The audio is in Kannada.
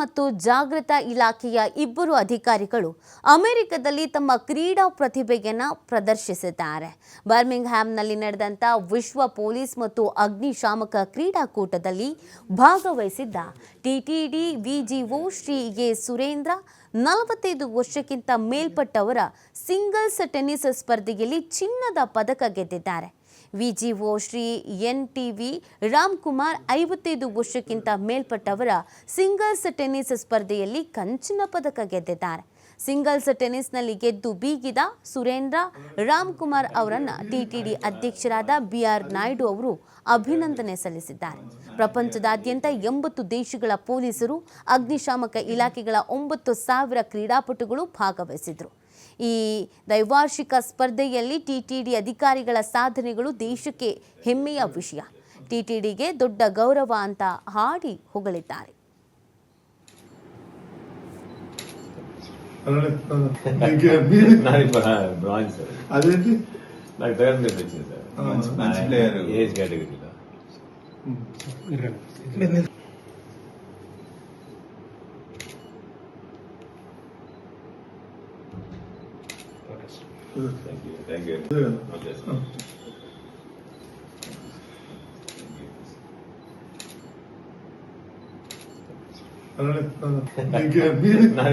ಮತ್ತು ಜಾಗೃತ ಇಲಾಖೆಯ ಇಬ್ಬರು ಅಧಿಕಾರಿಗಳು ಅಮೆರಿಕದಲ್ಲಿ ತಮ್ಮ ಕ್ರೀಡಾ ಪ್ರತಿಭೆಯನ್ನು ಪ್ರದರ್ಶಿಸಿದ್ದಾರೆ. ಬರ್ಮಿಂಗ್ಹ್ಯಾಮ್ನಲ್ಲಿ ನಡೆದಂಥ ವಿಶ್ವ ಪೊಲೀಸ್ ಮತ್ತು ಅಗ್ನಿಶಾಮಕ ಕ್ರೀಡಾಕೂಟದಲ್ಲಿ ಭಾಗವಹಿಸಿದ್ದ TTD VGO Shri A Surendra, ನಲವತ್ತೈದು ವರ್ಷಕ್ಕಿಂತ ಮೇಲ್ಪಟ್ಟವರ ಸಿಂಗಲ್ಸ್ ಟೆನಿಸ್ ಸ್ಪರ್ಧೆಯಲ್ಲಿ ಚಿನ್ನದ ಪದಕ ಗೆದ್ದಿದ್ದಾರೆ. VGO Shri N T V Ramkumar ಐವತ್ತೈದು ವರ್ಷಕ್ಕಿಂತ ಮೇಲ್ಪಟ್ಟವರ ಸಿಂಗಲ್ಸ್ ಟೆನ್ನಿಸ್ ಸ್ಪರ್ಧೆಯಲ್ಲಿ ಕಂಚಿನ ಪದಕ ಗೆದ್ದಿದ್ದಾರೆ. ಸಿಂಗಲ್ಸ್ ಟೆನಿಸ್ನಲ್ಲಿ ಗೆದ್ದು ಬೀಗಿದ ಸುರೇಂದ್ರ, ರಾಮ್ಕುಮಾರ್ ಅವರನ್ನು ಟಿಟಿಡಿ ಅಧ್ಯಕ್ಷರಾದ ಬಿ ಆರ್ ನಾಯ್ಡು ಅವರು ಅಭಿನಂದನೆ ಸಲ್ಲಿಸಿದ್ದಾರೆ. ಪ್ರಪಂಚದಾದ್ಯಂತ ಎಂಬತ್ತು ದೇಶಗಳ ಪೊಲೀಸರು, ಅಗ್ನಿಶಾಮಕ ಇಲಾಖೆಗಳ ಒಂಬತ್ತು ಸಾವಿರ ಕ್ರೀಡಾಪಟುಗಳು ಭಾಗವಹಿಸಿದರು. ಈ ದ್ವೈವಾರ್ಷಿಕ ಸ್ಪರ್ಧೆಯಲ್ಲಿ ಟಿಟಿಡಿ ಅಧಿಕಾರಿಗಳ ಸಾಧನೆಗಳು ದೇಶಕ್ಕೆ ಹೆಮ್ಮೆಯ ವಿಷಯ. ಟಿಟಿಡಿಗೆ ದೊಡ್ಡ ಗೌರವ ಅಂತ ಹಾಡಿ ಹೊಗಳಿದ್ದಾರೆ. Thank you. Thank you. Thank you. Thank you. You. Thank you. Thank you. You. Thank you. Thank you. Thank you. Thank you. You. Thank you. Thank you. Thank you. Thank you. Thank